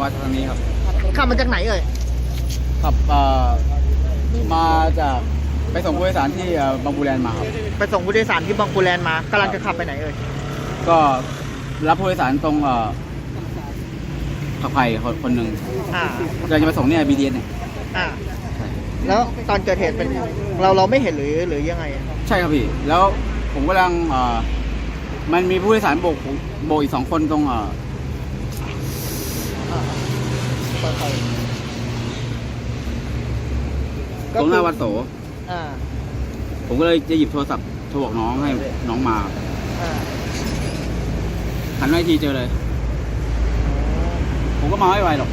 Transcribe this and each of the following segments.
มาทางนี้ครับ ขับมาจากไหนเอ่ยขับเอ่อมาจากไปส่งผู้โดยสารที่เอ่อบางปูแลนด์มาครับ ไปส่งผู้โดยสารที่บางปูแลนด์มากำลังจะขับไปไหนเอ่ยก็รับผู้โดยสารตรงเอ่อผักไผ่คนคนหนึ่งอ่าเราจะมาส่งเนี่ยบีดีเนี่ยอ่าแล้วตอนเกิดเหตุเป็นเราเราไม่เห็นหรือหรือยังไงอะใช่ครับพี่ แล้วผมกำลังเอ่อมันมีผู้โดยสารโบกผมโบกอีกสองคนตรงเอ่ออ่า เปิดไฟตรงหน้าวัดโส อ่าผมก็เลยจะหยิบโทรศัพท์โทรบอกน้องให้น้องมาอ่าหันมาอีกทีเจอเลย ผมก็มาไม่ไหวหรอก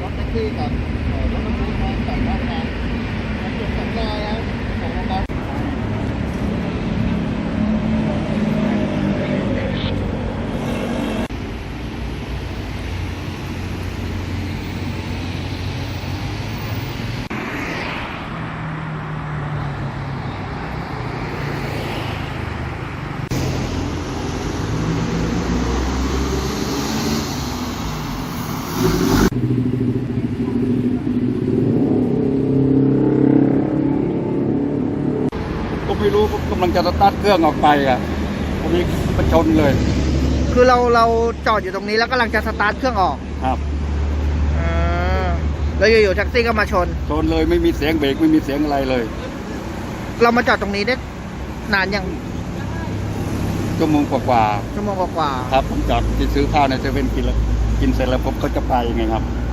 รถแท็กซี่กับรถบรรทุกมาจากบ้านงานเก็บสำรอยแล้วของโรงพยาบาล ก็ไม่ รู้กำลังจะสตาร์ทเครื่องออกไปอะผมมีประชนเลย คือเราเราจอดอยู่ตรงนี้แล้วกำลังจะสตาร์ทเครื่องออกครับอ่าแล้วอยู่ๆแท็กซี่ก็มาชน ชนเลยไม่มีเสียงเบรกไม่มีเสียงอะไรเลย เรามาจอดตรงนี้ได้นานยังชั่วโมงกว่าชั่วโมงกว่าๆครับผมจอดที่ซื้อข้าวในเซเว่นกินแล้วกินเสร็จแล้วผมก็จะไปไงครับๆ